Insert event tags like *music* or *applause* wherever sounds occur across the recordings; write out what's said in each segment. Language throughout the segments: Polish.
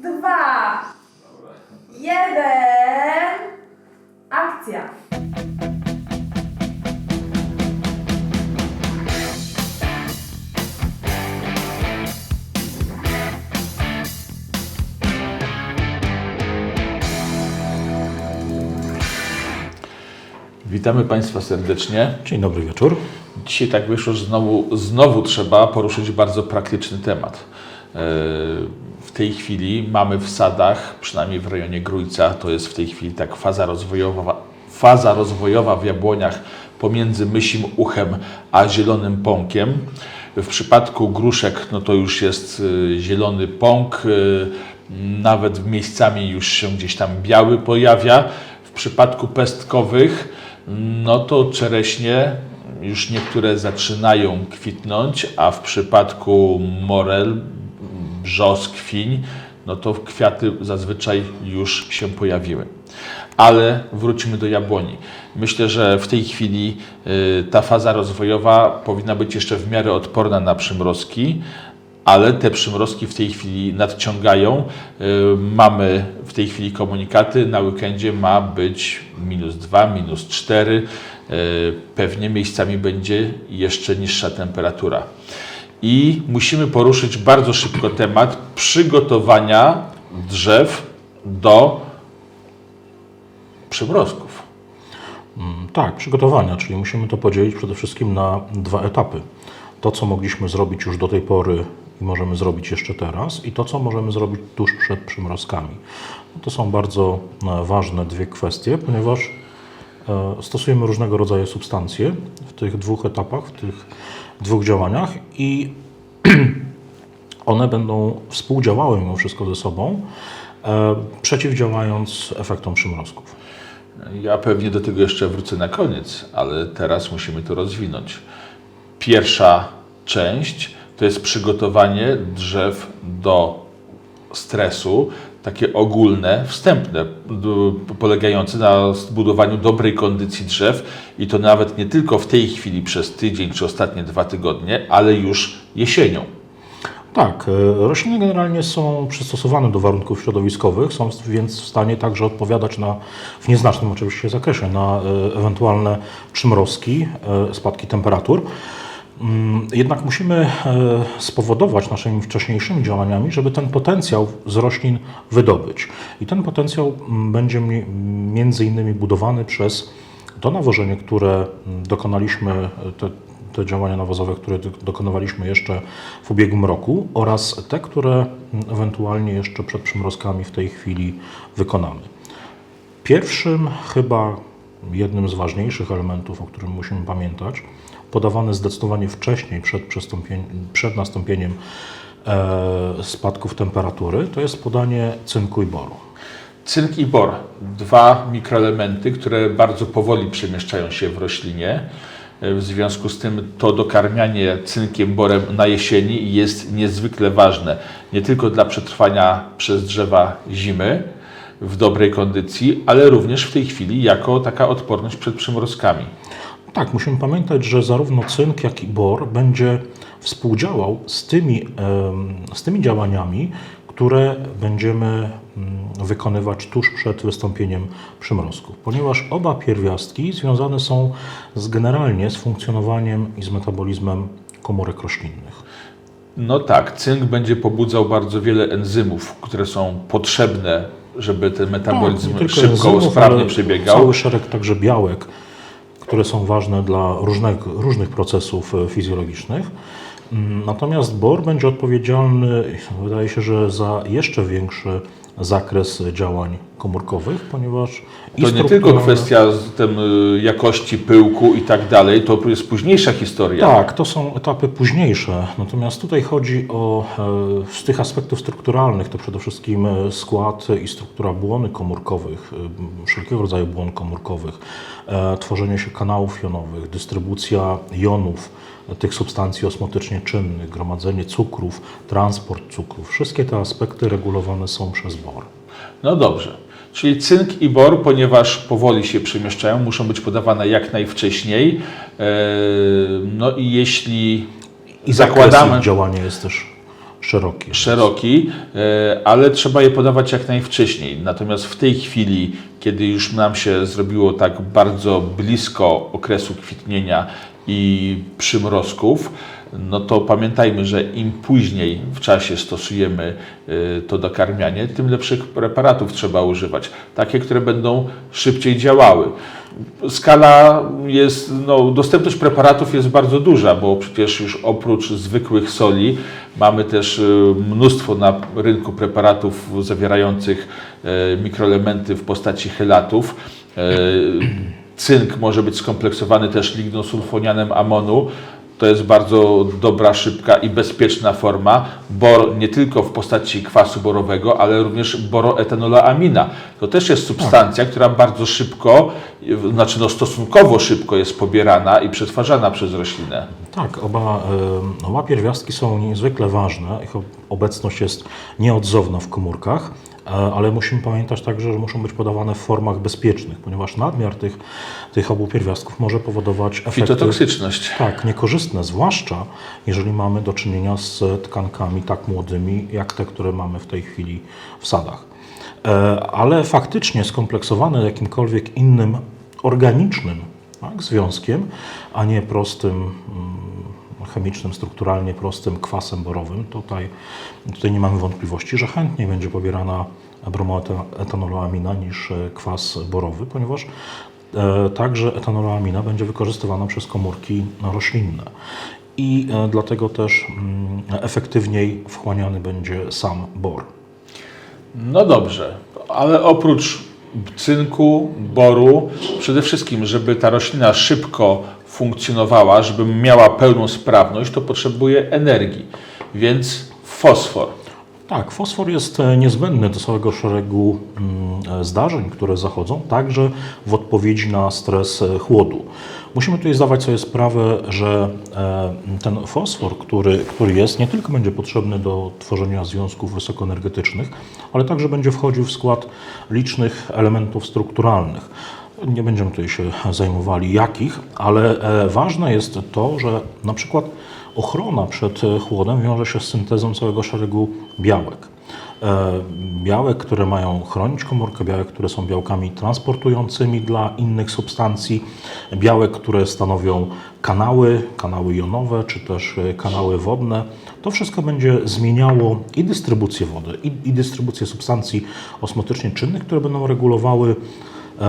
dwa, jeden. Akcja. Witamy Państwa serdecznie. Dzień dobry wieczór. Dzisiaj tak wyszło, że znowu, znowu trzeba poruszyć bardzo praktyczny temat. E, W tej chwili mamy w sadach, przynajmniej w rejonie Grójca, to jest w tej chwili tak faza rozwojowa, faza rozwojowa w jabłoniach pomiędzy mysim uchem a zielonym pąkiem. W przypadku gruszek no to już jest e, zielony pąk, e, nawet miejscami już się gdzieś tam biały pojawia. W przypadku pestkowych no to czereśnie już niektóre zaczynają kwitnąć, a w przypadku morel, brzoskwiń, no to kwiaty zazwyczaj już się pojawiły. Ale wróćmy do jabłoni. Myślę, że w tej chwili y, ta faza rozwojowa powinna być jeszcze w miarę odporna na przymrozki, ale te przymrozki w tej chwili nadciągają. Y, Mamy w tej chwili komunikaty, na weekendzie ma być minus 2, minus 4. Y, Pewnie miejscami będzie jeszcze niższa temperatura. I musimy poruszyć bardzo szybko temat przygotowania drzew do przymrozków. Mm, Tak, przygotowania, czyli musimy to podzielić przede wszystkim na dwa etapy. To, co mogliśmy zrobić już do tej pory i możemy zrobić jeszcze teraz, i to, co możemy zrobić tuż przed przymrozkami. No To są bardzo e, ważne dwie kwestie, ponieważ e, stosujemy różnego rodzaju substancje w tych dwóch etapach, w tych dwóch działaniach i *clears throat* one będą współdziałały mimo wszystko ze sobą, e, przeciwdziałając efektom przymrozków. Ja pewnie do tego jeszcze wrócę na koniec, ale teraz musimy to rozwinąć. Pierwsza część to jest przygotowanie drzew do stresu, takie ogólne, wstępne, polegające na zbudowaniu dobrej kondycji drzew i to nawet nie tylko w tej chwili przez tydzień czy ostatnie dwa tygodnie, ale już jesienią. Tak, e, rośliny generalnie są przystosowane do warunków środowiskowych, są więc w stanie także odpowiadać na, w nieznacznym oczywiście zakresie, na e, ewentualne przymrozki, e, spadki temperatur. Mm, Jednak musimy e, spowodować naszymi wcześniejszymi działaniami, żeby ten potencjał z roślin wydobyć. I ten potencjał mm, będzie mi- między innymi budowany przez to nawożenie, które mm, dokonaliśmy, e, te, te działania nawozowe, które do- dokonywaliśmy jeszcze w ubiegłym roku oraz te, które ewentualnie jeszcze przed przymrozkami w tej chwili wykonamy. Pierwszym, chyba jednym z ważniejszych elementów, o którym musimy pamiętać, podawany zdecydowanie wcześniej przed, przed nastąpieniem e, spadków temperatury, to jest podanie cynku i boru. Cynk i bor, dwa mikroelementy, które bardzo powoli przemieszczają się w roślinie. W związku z tym to dokarmianie cynkiem, borem na jesieni jest niezwykle ważne. Nie tylko dla przetrwania przez drzewa zimy w dobrej kondycji, ale również w tej chwili jako taka odporność przed przymrozkami. Tak, musimy pamiętać, że zarówno cynk, jak i bor będzie współdziałał z tymi, z tymi działaniami, które będziemy mm, wykonywać tuż przed wystąpieniem przymrozków, ponieważ oba pierwiastki związane są z generalnie z funkcjonowaniem i z metabolizmem komórek roślinnych. No tak, cynk będzie pobudzał bardzo wiele enzymów, które są potrzebne, żeby ten metabolizm Tak, szybko, enzymów, sprawnie przebiegał. Cały szereg także białek, które są ważne dla różnych, różnych procesów e, fizjologicznych. Mm, Natomiast BOR będzie odpowiedzialny, wydaje się, że za jeszcze większy zakres działań komórkowych, ponieważ To nie tylko kwestia z tym, y, jakości pyłku i tak dalej, to jest późniejsza historia. Tak, to są etapy późniejsze. Natomiast tutaj chodzi o e, z tych aspektów strukturalnych to przede wszystkim e, skład i struktura błony komórkowych, e, wszelkiego rodzaju błon komórkowych, tworzenie się kanałów jonowych, dystrybucja jonów, tych substancji osmotycznie czynnych, gromadzenie cukrów, transport cukrów. Wszystkie te aspekty regulowane są przez BOR. No dobrze. Czyli cynk i bor, ponieważ powoli się przemieszczają, muszą być podawane jak najwcześniej. E, No i jeśli I zakładamy, działanie jest też szeroki. szeroki, e, ale trzeba je podawać jak najwcześniej. Natomiast w tej chwili, kiedy już nam się zrobiło tak bardzo blisko okresu kwitnienia i przymrozków, no to pamiętajmy, że im później w czasie stosujemy e, to dokarmianie, tym lepszych preparatów trzeba używać. Takie, które będą szybciej działały. Skala jest, no, dostępność preparatów jest bardzo duża, bo przecież już oprócz zwykłych soli mamy też y, mnóstwo na rynku preparatów zawierających e, mikroelementy w postaci chelatów. Cynk może być skompleksowany też lignosulfonianem amonu. To jest bardzo dobra, szybka i bezpieczna forma. Bor nie tylko w postaci kwasu borowego, ale również boroetanolaamina. To też jest substancja, która bardzo szybko, znaczy no stosunkowo szybko jest pobierana i przetwarzana przez roślinę. Tak, oba, oba pierwiastki są niezwykle ważne. Ich ob- obecność jest nieodzowna w komórkach, ale musimy pamiętać także, że muszą być podawane w formach bezpiecznych, ponieważ nadmiar tych, tych obu pierwiastków może powodować efekty Fitotoksyczność. tak, niekorzystne, zwłaszcza jeżeli mamy do czynienia z tkankami tak młodymi, jak te, które mamy w tej chwili w sadach. E, Ale faktycznie skompleksowane jakimkolwiek innym organicznym tak, związkiem, a nie prostym mm, chemicznym, strukturalnie prostym kwasem borowym, tutaj, tutaj nie mamy wątpliwości, że chętniej będzie pobierana bromoetanoloamina niż e, kwas borowy, ponieważ e, także etanoloamina będzie wykorzystywana przez komórki roślinne. I e, dlatego też mm, efektywniej wchłaniany będzie sam bor. No dobrze, ale oprócz cynku, boru, przede wszystkim, żeby ta roślina szybko funkcjonowała, żeby miała pełną sprawność, to potrzebuje energii, więc fosfor. Tak, fosfor jest e, niezbędny do całego szeregu mm, e, zdarzeń, które zachodzą, także w odpowiedzi na stres e, chłodu. Musimy tutaj zdawać sobie sprawę, że ten fosfor, który, który jest, nie tylko będzie potrzebny do tworzenia związków wysokoenergetycznych, ale także będzie wchodził w skład licznych elementów strukturalnych. Nie będziemy tutaj się zajmowali jakich, ale e, ważne jest to, że na przykład ochrona przed chłodem wiąże się z syntezą całego szeregu białek. E, Białek, które mają chronić komórkę, białek, które są białkami transportującymi dla innych substancji, białek, które stanowią kanały, kanały jonowe, czy też e, kanały wodne. To wszystko będzie zmieniało i dystrybucję wody, i, i dystrybucję substancji osmotycznie czynnych, które będą regulowały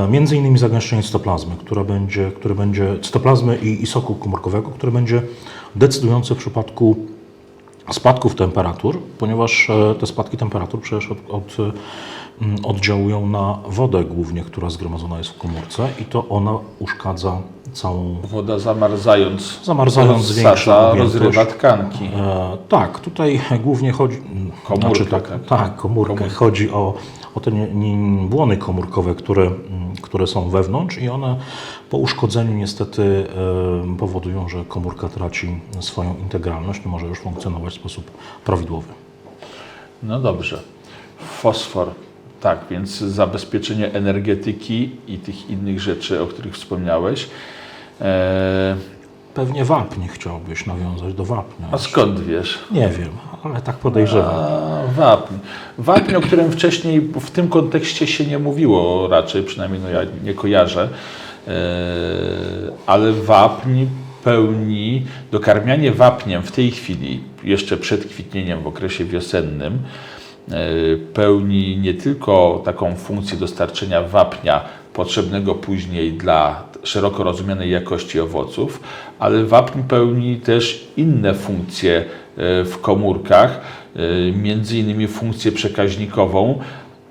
Między innymi zagęszczenie cytoplazmy, które będzie, które będzie cytoplazmy i, i soku komórkowego, które będzie decydujące w przypadku spadków temperatur, ponieważ e, te spadki temperatur przecież od, od, mm, oddziałują na wodę głównie, która zgromadzona jest w komórce i to ona uszkadza całą Woda zamarzając, Zamarzając zwiększa rozrywa tkanki. E, tak, tutaj głównie chodzi. Komórkę, tak, tak. tak, komórkę. Komórkę. Chodzi o, o te błony komórkowe, które, mm, które są wewnątrz, i one po uszkodzeniu niestety e, powodują, że komórka traci swoją integralność, nie może już funkcjonować w sposób prawidłowy. No dobrze. Fosfor. Tak, więc zabezpieczenie energetyki i tych innych rzeczy, o których wspomniałeś. Eee, Pewnie wapnie chciałbyś nawiązać do wapnia. a skąd wiesz? Nie wiem, ale tak podejrzewam. A, wapń. Wapń, o którym wcześniej w tym kontekście się nie mówiło raczej, przynajmniej no ja nie kojarzę, Eee, ale wapń pełni, dokarmianie wapniem w tej chwili, jeszcze przed kwitnieniem w okresie wiosennym, e, pełni nie tylko taką funkcję dostarczenia wapnia potrzebnego później dla szeroko rozumianej jakości owoców, ale wapń pełni też inne funkcje e, w komórkach, e, między innymi funkcję przekaźnikową,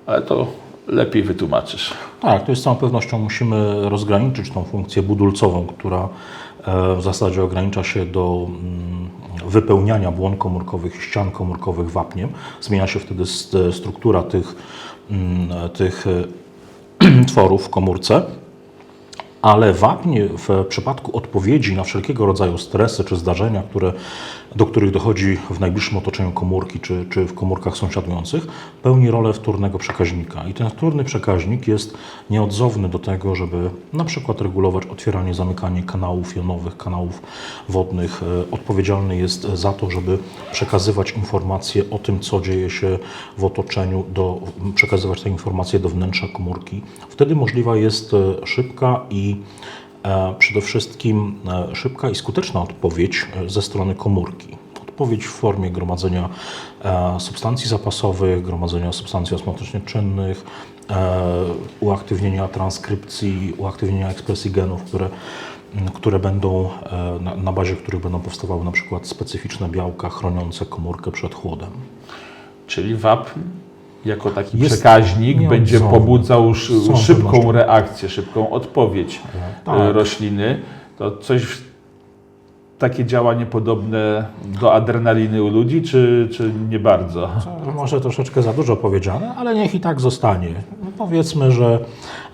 ale to lepiej wytłumaczysz. Tak, to z całą pewnością musimy rozgraniczyć tą funkcję budulcową, która e, w zasadzie ogranicza się do mm, wypełniania błon komórkowych, ścian komórkowych wapniem. Zmienia się wtedy st- struktura tych, mm, tych *clears throat* tworów w komórce. Ale wapń w przypadku odpowiedzi na wszelkiego rodzaju stresy czy zdarzenia, które, do których dochodzi w najbliższym otoczeniu komórki czy, czy w komórkach sąsiadujących, pełni rolę wtórnego przekaźnika. I ten wtórny przekaźnik jest nieodzowny do tego, żeby na przykład regulować otwieranie, zamykanie kanałów jonowych, kanałów wodnych. E, Odpowiedzialny jest za to, żeby przekazywać informacje o tym, co dzieje się w otoczeniu, do, przekazywać te informacje do wnętrza komórki. Wtedy możliwa jest e, szybka i przede wszystkim e, szybka i skuteczna odpowiedź e, ze strony komórki. Odpowiedź w formie gromadzenia e, substancji zapasowych, gromadzenia substancji osmotycznie czynnych, e, uaktywnienia transkrypcji, uaktywnienia ekspresji genów, które, które będą, e, na, bazie których będą powstawały na przykład specyficzne białka chroniące komórkę przed chłodem. Czyli wapń jako taki Jest przekaźnik będzie nieodzowny. pobudzał szy- Z całą szybką pewnością. reakcję, szybką odpowiedź tak. e, rośliny. To coś, takie działanie podobne do adrenaliny u ludzi, czy, czy nie bardzo? Może troszeczkę za dużo powiedziane, ale niech i tak zostanie. No Powiedzmy, że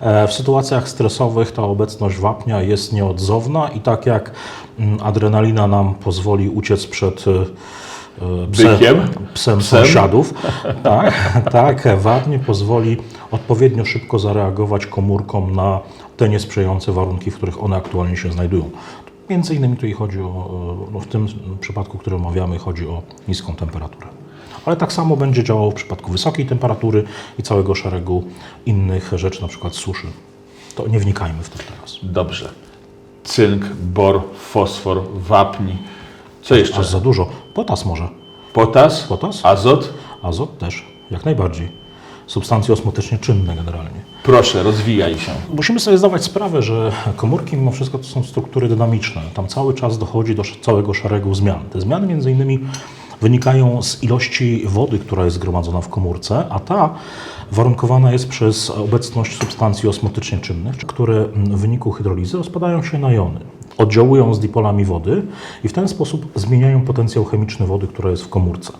e, w sytuacjach stresowych ta obecność wapnia jest nieodzowna i tak jak mm, adrenalina nam pozwoli uciec przed e, e, psem, Bykiem? psem, Psem? sąsiadów, *laughs* tak, tak, wapń pozwoli odpowiednio szybko zareagować komórkom na te niesprzyjające warunki, w których one aktualnie się znajdują. Między innymi tutaj chodzi o, e, no w tym przypadku, który omawiamy, chodzi o niską temperaturę. Ale tak samo będzie działało w przypadku wysokiej temperatury i całego szeregu innych rzeczy, na przykład suszy. To nie wnikajmy w to teraz. Dobrze. Cynk, bor, fosfor, wapń. Co jeszcze? Aż za dużo. Potas może. Potas, Potas? azot. Azot też, jak najbardziej. Substancje osmotycznie czynne generalnie. Proszę, rozwijaj się. Musimy sobie zdawać sprawę, że komórki mimo wszystko to są struktury dynamiczne. Tam cały czas dochodzi do całego szeregu zmian. Te zmiany między innymi wynikają z ilości wody, która jest zgromadzona w komórce, a ta warunkowana jest przez obecność substancji osmotycznie czynnych, które w wyniku hydrolizy rozpadają się na jony. Oddziałują z dipolami wody i w ten sposób zmieniają potencjał chemiczny wody, która jest w komórce.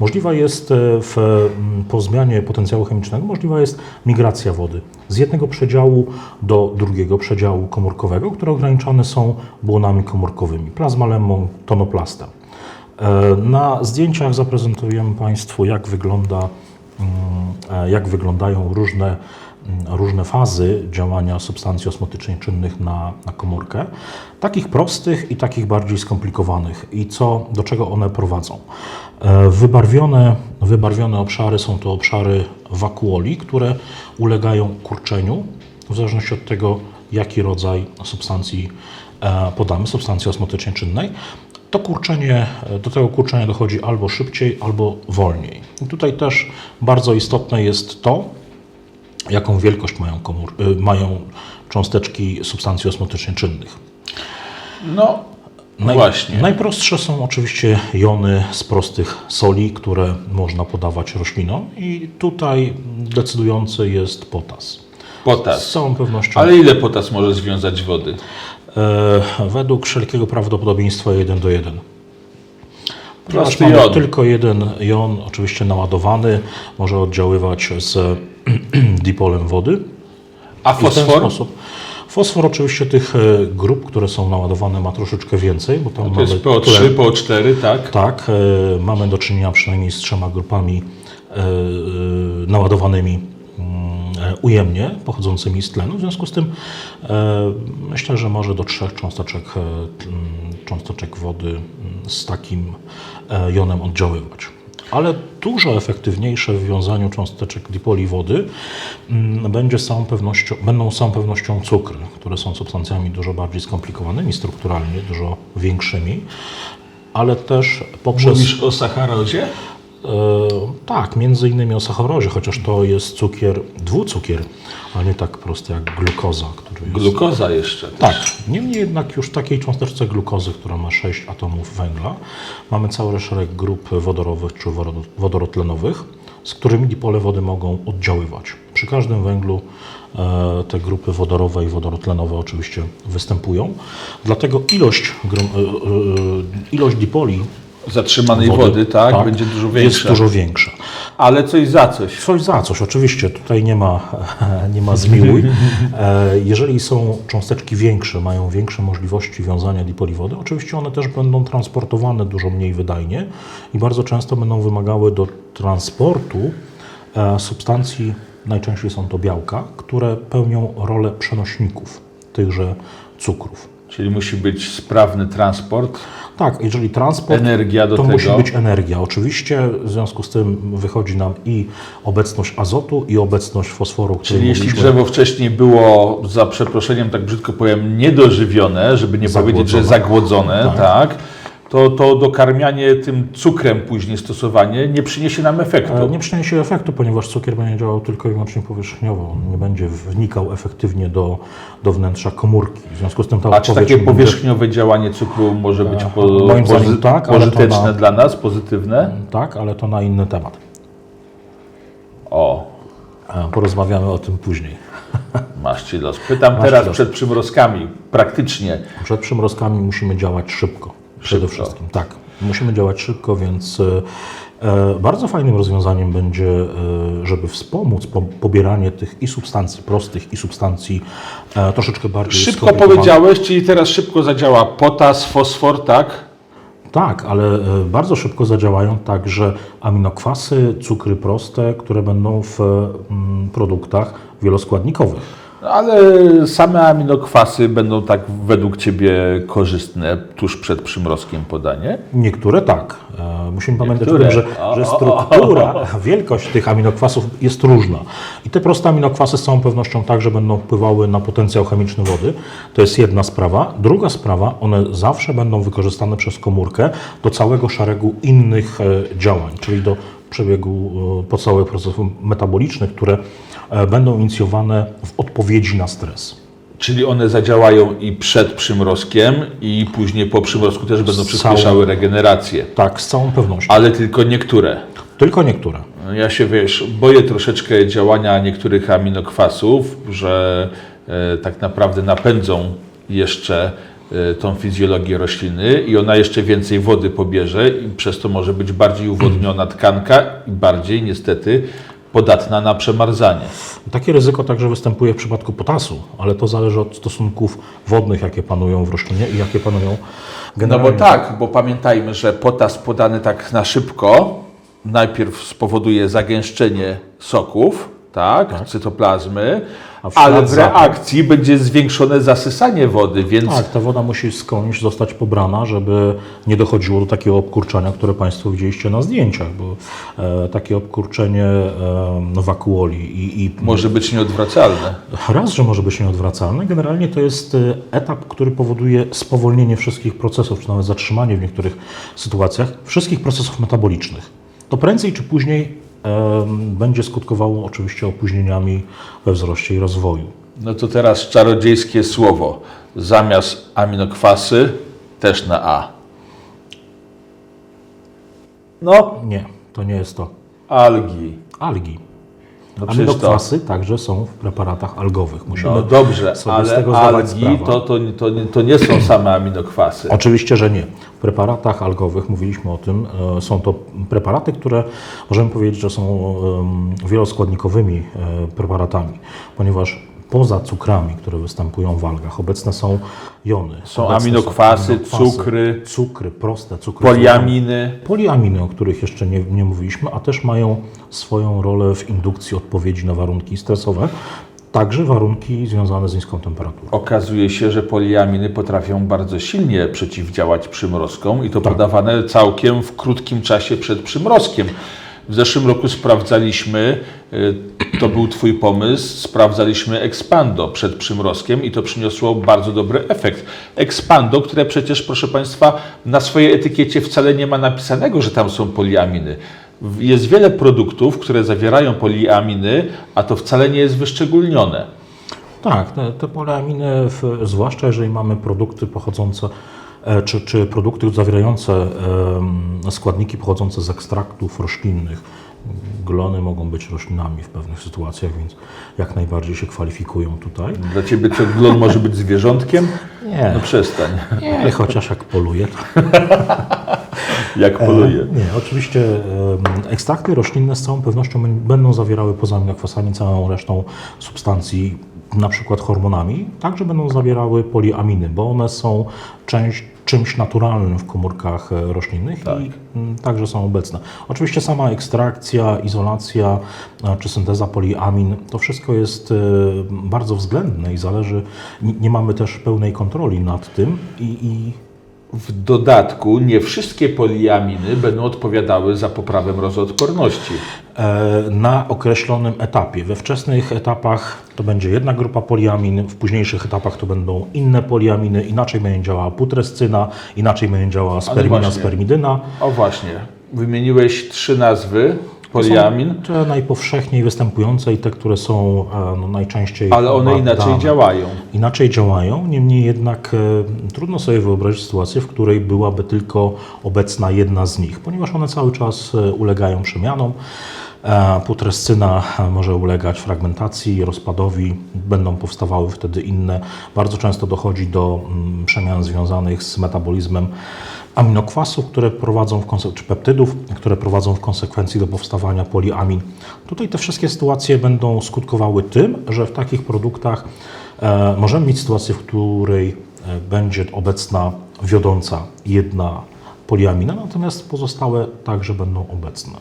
Możliwa jest e, w, mm, po zmianie potencjału chemicznego, możliwa jest migracja wody z jednego przedziału do drugiego przedziału komórkowego, które ograniczane są błonami komórkowymi, plazmalemmą, tonoplastem. E, Na zdjęciach zaprezentujemy Państwu, jak, wygląda, mm, e, jak wyglądają różne, różne fazy działania substancji osmotycznie czynnych na, na komórkę, takich prostych i takich bardziej skomplikowanych i co, do czego one prowadzą. E, Wybarwione, wybarwione obszary są to obszary wakuoli, które ulegają kurczeniu w zależności od tego, jaki rodzaj substancji e, podamy, substancji osmotycznie czynnej. To kurczenie, do tego kurczenia dochodzi albo szybciej, albo wolniej. I tutaj też bardzo istotne jest to, jaką wielkość mają, komór, y, mają cząsteczki substancji osmotycznie czynnych. No, Naj- właśnie. Najprostsze są oczywiście jony z prostych soli, które można podawać roślinom i tutaj decydujący jest potas. Z Potas. całą pewnością Ale ile potas może związać wody? e, według wszelkiego prawdopodobieństwa 1 do 1. Ponieważ Prosty mamy jod. tylko jeden jon, oczywiście naładowany, może oddziaływać z *clears throat* dipolem wody. A I w ten fosfor? sposób. Fosfor oczywiście tych e, grup, które są naładowane ma troszeczkę więcej, bo tam To mamy jest PO3, tlen. PO4, tak? Tak, e, mamy do czynienia przynajmniej z trzema grupami e, naładowanymi mm, ujemnie, pochodzącymi z tlenu. W związku z tym myślę, że może do trzech cząsteczek, mm, cząsteczek wody mm, z takim jonem oddziaływać. Ale dużo efektywniejsze w wiązaniu cząsteczek dipoli wody mm, będzie z całą pewnością, będą z całą pewnością cukry, które są substancjami dużo bardziej skomplikowanymi strukturalnie, dużo większymi, ale też poprzez... Mówisz o sacharozie? E, tak, między innymi o sacharozie, chociaż to jest cukier, dwucukier, a nie tak prosty jak glukoza, jest... Glukoza jeszcze. też. Tak, niemniej jednak już w takiej cząsteczce glukozy, która ma 6 atomów węgla, mamy cały szereg grup wodorowych czy wodoro- wodorotlenowych, z którymi dipole wody mogą oddziaływać. Przy każdym węglu e, te grupy wodorowe i wodorotlenowe oczywiście występują, dlatego ilość, e, e, ilość dipoli Zatrzymanej wody, tak, będzie dużo jest większa. dużo większa. Ale coś za coś. Coś za coś, oczywiście, tutaj nie ma, *laughs* nie ma zmiłuj. *laughs* E, Jeżeli są cząsteczki większe, mają większe możliwości wiązania dipoli wody, oczywiście one też będą transportowane dużo mniej wydajnie i bardzo często będą wymagały do transportu e, substancji, najczęściej są to białka, które pełnią rolę przenośników tychże cukrów. Czyli musi być sprawny transport, Tak, jeżeli transport, energia do to tego. musi być energia. Oczywiście w związku z tym wychodzi nam i obecność azotu, i obecność fosforu, Czyli jeśli mówiliśmy. drzewo wcześniej było, za przeproszeniem, tak brzydko powiem, niedożywione, żeby nie powiedzieć, że Zagłodzone. zagłodzone, tak, to, to dokarmianie tym cukrem później stosowanie nie przyniesie nam efektu. E, Nie przyniesie efektu, ponieważ cukier będzie działał tylko i wyłącznie powierzchniowo. On nie będzie wnikał efektywnie do, do wnętrza komórki. W związku z tym ta A czy takie będzie- powierzchniowe działanie cukru może być po, moim zdaniem tak, pożyteczne na- dla nas, pozytywne? Tak, ale to na inny temat. O, E, Porozmawiamy o tym później. *laughs* masz ci los. Pytam Masz teraz los. przed przymrozkami, praktycznie. Przed przymrozkami musimy działać szybko. Przede Szybko. wszystkim, tak. Musimy działać szybko, więc e, e, bardzo fajnym rozwiązaniem będzie, e, żeby wspomóc po, pobieranie tych i substancji prostych, i substancji e, troszeczkę bardziej Szybko powiedziałeś, czyli teraz szybko zadziała potas, fosfor, tak? Tak, ale bardzo szybko zadziałają także aminokwasy, cukry proste, które będą w mm, produktach wieloskładnikowych. Ale same aminokwasy będą tak według Ciebie korzystne tuż przed przymrozkiem podanie? Niektóre tak. E, Musimy pamiętać o Niektóre. tym, że, O, że o, o. struktura, wielkość tych aminokwasów jest różna. I te proste aminokwasy z całą pewnością także będą wpływały na potencjał chemiczny wody. To jest jedna sprawa. Druga sprawa, one zawsze będą wykorzystane przez komórkę do całego szeregu innych e, działań, czyli do przebiegu e, podstawowych procesów metabolicznych, które będą inicjowane w odpowiedzi na stres. Czyli one zadziałają i przed przymrozkiem, i później po przymrozku też będą przyspieszały regenerację. Tak, z całą pewnością. Ale tylko niektóre. Tylko niektóre. Ja się wiesz, boję troszeczkę działania niektórych aminokwasów, że e, tak naprawdę napędzą jeszcze e, tą fizjologię rośliny i ona jeszcze więcej wody pobierze i przez to może być bardziej uwodniona tkanka i bardziej niestety podatna na przemarzanie. Takie ryzyko także występuje w przypadku potasu, ale to zależy od stosunków wodnych, jakie panują w roślinie i jakie panują No generalnie. bo tak, bo pamiętajmy, że potas podany tak na szybko najpierw spowoduje zagęszczenie soków, tak, cytoplazmy, w ślad ale w reakcji będzie zwiększone zasysanie wody, więc Tak, ta woda musi skądś zostać pobrana, żeby nie dochodziło do takiego obkurczenia, które Państwo widzieliście na zdjęciach, bo e, takie obkurczenie e, wakuoli i, i może być nieodwracalne. Raz, że może być nieodwracalne. Generalnie to jest e, etap, który powoduje spowolnienie wszystkich procesów, czy nawet zatrzymanie w niektórych sytuacjach wszystkich procesów metabolicznych. To prędzej czy później będzie skutkowało oczywiście opóźnieniami we wzroście i rozwoju. No to teraz czarodziejskie słowo. Zamiast aminokwasy też na A. No, Nie, to nie jest to. algi. Algi. No przecież to, Aminokwasy także są w preparatach algowych. Musimy no dobrze, sobie z ale tego zdawać algi to, to, to, nie- to nie są same aminokwasy. Oczywiście, że nie. W preparatach algowych, mówiliśmy o tym, e, są to preparaty, które możemy powiedzieć, że są wieloskładnikowymi e, preparatami, ponieważ poza cukrami, które występują w algach, obecne są jony. Są obecne aminokwasy, aminokwasy, cukry, cukry, proste cukry. poliaminy. Poliaminy, o których jeszcze nie, nie mówiliśmy, a też mają swoją rolę w indukcji odpowiedzi na warunki stresowe, także warunki związane z niską temperaturą. Okazuje się, że poliaminy potrafią bardzo silnie przeciwdziałać przymrozkom i to podawane całkiem w krótkim czasie przed przymrozkiem. W zeszłym roku sprawdzaliśmy, y, to był Twój pomysł, sprawdzaliśmy Expando przed przymrozkiem i to przyniosło bardzo dobry efekt. Expando, które przecież, proszę Państwa, na swojej etykiecie wcale nie ma napisanego, że tam są poliaminy. Jest wiele produktów, które zawierają poliaminy, a to wcale nie jest wyszczególnione. Tak, te, te poleaminy, w, zwłaszcza jeżeli mamy produkty pochodzące, e, czy, czy produkty zawierające składniki pochodzące z ekstraktów roślinnych. Glony mogą być roślinami w pewnych sytuacjach, więc jak najbardziej się kwalifikują tutaj. Dla ciebie co glon może być zwierzątkiem? Nie, No przestań. nie chociaż jak poluje, to *laughs* jak poluje. E, Nie, oczywiście ekstrakty roślinne z całą pewnością bę- będą zawierały poza aminokwasami całą resztą substancji, na przykład hormonami, także będą zawierały poliaminy, bo one są część, czymś naturalnym w komórkach e, roślinnych Tak. i mm, także są obecne. Oczywiście sama ekstrakcja, izolacja e, czy synteza poliamin, to wszystko jest e, bardzo względne i zależy, nie, nie mamy też pełnej kontroli nad tym i, i W dodatku nie wszystkie poliaminy będą odpowiadały za poprawę mrozoodporności. E, na określonym etapie. We wczesnych etapach to będzie jedna grupa poliamin, w późniejszych etapach to będą inne poliaminy, inaczej będzie działała putrescyna, inaczej będzie działała spermina, właśnie. spermidyna. O właśnie, wymieniłeś trzy nazwy poliamin, To są te najpowszechniej występujące i te, które są e, no, najczęściej ale one inaczej badane. działają. Inaczej działają, niemniej jednak e, trudno sobie wyobrazić sytuację, w której byłaby tylko obecna jedna z nich, ponieważ one cały czas e, ulegają przemianom. E, Putrescyna może ulegać fragmentacji, rozpadowi, będą powstawały wtedy inne. Bardzo często dochodzi do mm, przemian związanych z metabolizmem aminokwasów, które prowadzą w konse- czy peptydów, które prowadzą w konsekwencji do powstawania poliamin. Tutaj te wszystkie sytuacje będą skutkowały tym, że w takich produktach e, możemy mieć sytuację, w której e, będzie obecna wiodąca jedna poliamina, natomiast pozostałe także będą obecne.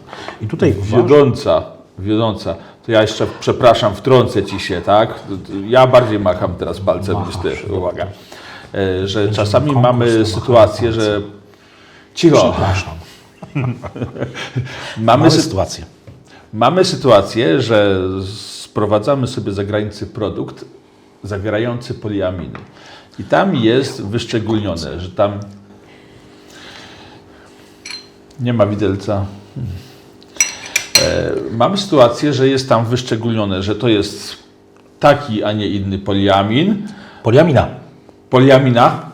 I tutaj Wiodąca, wiodąca. To ja jeszcze, przepraszam, wtrącę Ci się, tak? Ja bardziej macham teraz palcem niż Ty, uwaga. E, Że czasami mamy sytuację, że... Cicho. Przepraszam. *laughs* Mamy, Mamy sy- sytuację. mamy sytuację, że sprowadzamy sobie za granicę produkt zawierający poliaminy. I tam jest wyszczególnione, że tam nie ma widelca. E, Mamy sytuację, że jest tam wyszczególnione, że to jest taki, a nie inny poliamin. Poliamina. Poliamina?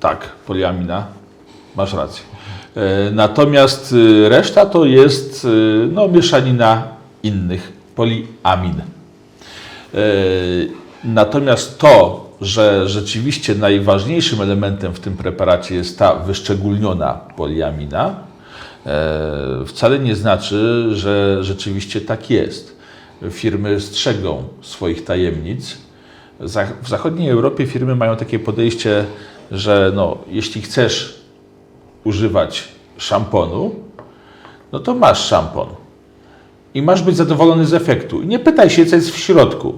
Tak, poliamina. Masz rację. E, Natomiast y, reszta to jest y, no, mieszanina innych poliamin. E, Natomiast to, że rzeczywiście najważniejszym elementem w tym preparacie jest ta wyszczególniona poliamina, e, wcale nie znaczy, że rzeczywiście tak jest. Firmy strzegą swoich tajemnic. W zachodniej Europie firmy mają takie podejście, że no, jeśli chcesz używać szamponu, no to masz szampon. I masz być zadowolony z efektu. I nie pytaj się, co jest w środku.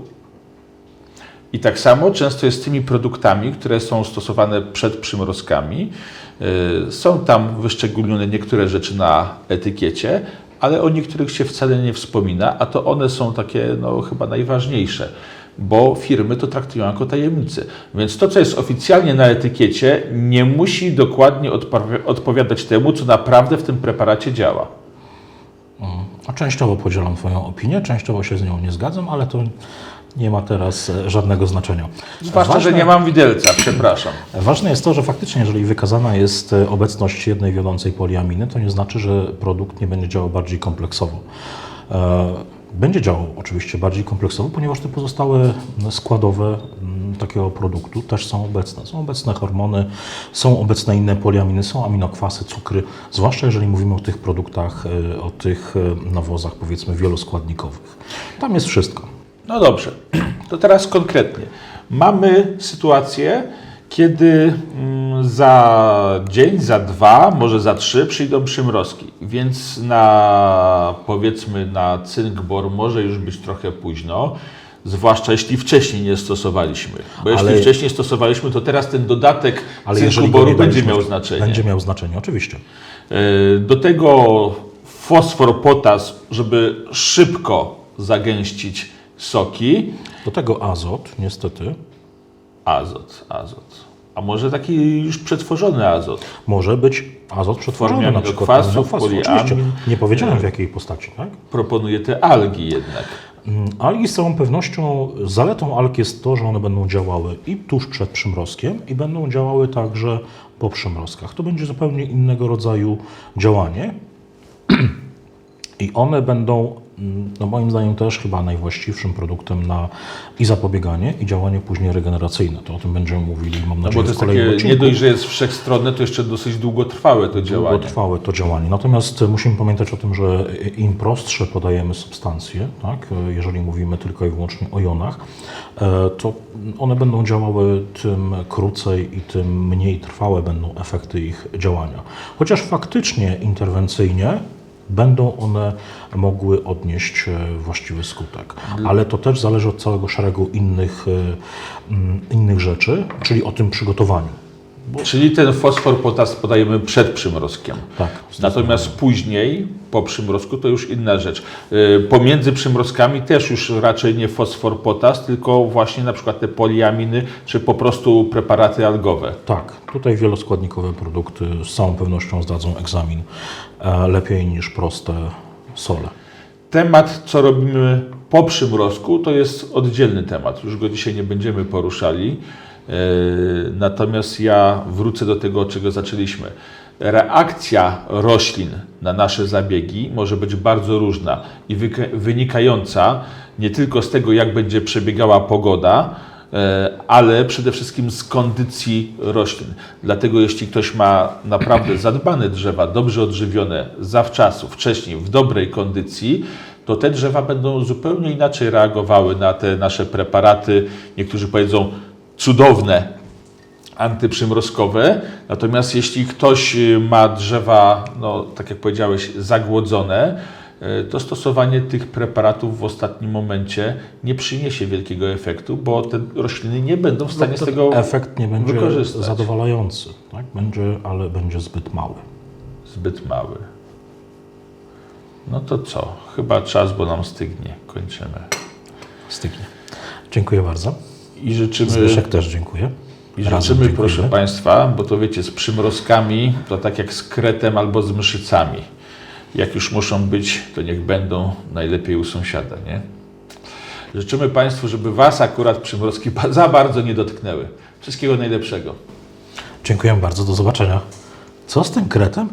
I tak samo często jest z tymi produktami, które są stosowane przed przymrozkami. Yy, Są tam wyszczególnione niektóre rzeczy na etykiecie, ale o niektórych się wcale nie wspomina, a to one są takie no, chyba najważniejsze, bo firmy to traktują jako tajemnicę. Więc to, co jest oficjalnie na etykiecie, nie musi dokładnie odpowi- odpowiadać temu, co naprawdę w tym preparacie działa. A częściowo podzielam Twoją opinię, częściowo się z nią nie zgadzam, ale to nie ma teraz e, żadnego znaczenia. Zwłaszcza, że Ważne- nie mam widelca, przepraszam. Ważne jest to, że faktycznie, jeżeli wykazana jest e, obecność jednej wiodącej poliaminy, to nie znaczy, że produkt nie będzie działał bardziej kompleksowo. Będzie działał oczywiście bardziej kompleksowo, ponieważ te pozostałe składowe mm, takiego produktu też są obecne. Są obecne hormony, są obecne inne poliaminy, są aminokwasy, cukry, zwłaszcza jeżeli mówimy o tych produktach, e, o tych e, nawozach powiedzmy wieloskładnikowych. Tam jest wszystko. No dobrze, *clears throat* to teraz konkretnie. Mamy sytuację, kiedy mm, za dzień, za dwa, może za trzy przyjdą przymrozki, więc na powiedzmy na cynk bor może już być trochę późno. Zwłaszcza jeśli wcześniej nie stosowaliśmy. Bo jeśli Ale- wcześniej stosowaliśmy, to teraz ten dodatek Ale cynku będzie miał znaczenie. Będzie miał znaczenie, oczywiście. E, Do tego fosfor, potas, żeby szybko zagęścić soki. Do tego azot, niestety, Azot, azot. A może taki już przetworzony azot? Może być azot przetworzony, na przykład aminokwasów. poliamin. Oczywiście, nie powiedziałem w jakiej postaci, tak? Proponuje te algi jednak. Mm, Algi z całą pewnością, zaletą alg jest to, że one będą działały i tuż przed przymrozkiem i będą działały także po przymrozkach. To będzie zupełnie innego rodzaju działanie *clears throat* i one będą no moim zdaniem też chyba najwłaściwszym produktem na i zapobieganie, i działanie później regeneracyjne. To o tym będziemy mówili, mam No nadzieję, bo to w jest kolejnym takie, odcinku. nie dość, że jest wszechstronne, to jeszcze dosyć długotrwałe to działanie. Długotrwałe to działanie. Natomiast e, musimy pamiętać o tym, że im prostsze podajemy substancje, tak, e, jeżeli mówimy tylko i wyłącznie o jonach, e, to one będą działały tym krócej i tym mniej trwałe będą efekty ich działania. Chociaż faktycznie interwencyjnie będą one mogły odnieść e, właściwy skutek. Ale to też zależy od całego szeregu innych, e, innych rzeczy, czyli o tym przygotowaniu. Czyli ten fosfor, potas podajemy przed przymrozkiem. Tak. Natomiast później, po przymrozku, to już inna rzecz. Y, Pomiędzy przymrozkami też już raczej nie fosfor, potas, tylko właśnie na przykład te poliaminy, czy po prostu preparaty algowe. Tak, tutaj wieloskładnikowe produkty z całą pewnością zdadzą egzamin e, lepiej niż proste sole. Temat, co robimy po przymrozku, to jest oddzielny temat. Już go dzisiaj nie będziemy poruszali. Yy, Natomiast ja wrócę do tego, od czego zaczęliśmy. Reakcja roślin na nasze zabiegi może być bardzo różna i wynikająca nie tylko z tego, jak będzie przebiegała pogoda, e, ale przede wszystkim z kondycji roślin. Dlatego jeśli ktoś ma naprawdę *clears throat* zadbane drzewa, dobrze odżywione, zawczasu, wcześniej, w dobrej kondycji, to te drzewa będą zupełnie inaczej reagowały na te nasze preparaty. Niektórzy powiedzą cudowne, antyprzymrozkowe. Natomiast jeśli ktoś y, ma drzewa, no, tak jak powiedziałeś, zagłodzone, y, to stosowanie tych preparatów w ostatnim momencie nie przyniesie wielkiego efektu, bo te rośliny nie będą w stanie z Ten tego efekt nie będzie wykorzystać. zadowalający, tak? będzie, ale będzie zbyt mały. zbyt mały. No to co? Chyba czas, bo nam stygnie. Kończymy. Stygnie. Dziękuję bardzo. I życzymy, Zbyszek też dziękuję. i Razem życzymy dziękujemy. proszę Państwa, bo to wiecie, z przymrozkami to tak jak z kretem albo z mszycami. Jak już muszą być, to niech będą najlepiej u sąsiada, nie? Życzymy Państwu, żeby Was akurat przymrozki za bardzo nie dotknęły. Wszystkiego najlepszego. Dziękuję bardzo. Do zobaczenia. Co z tym kretem?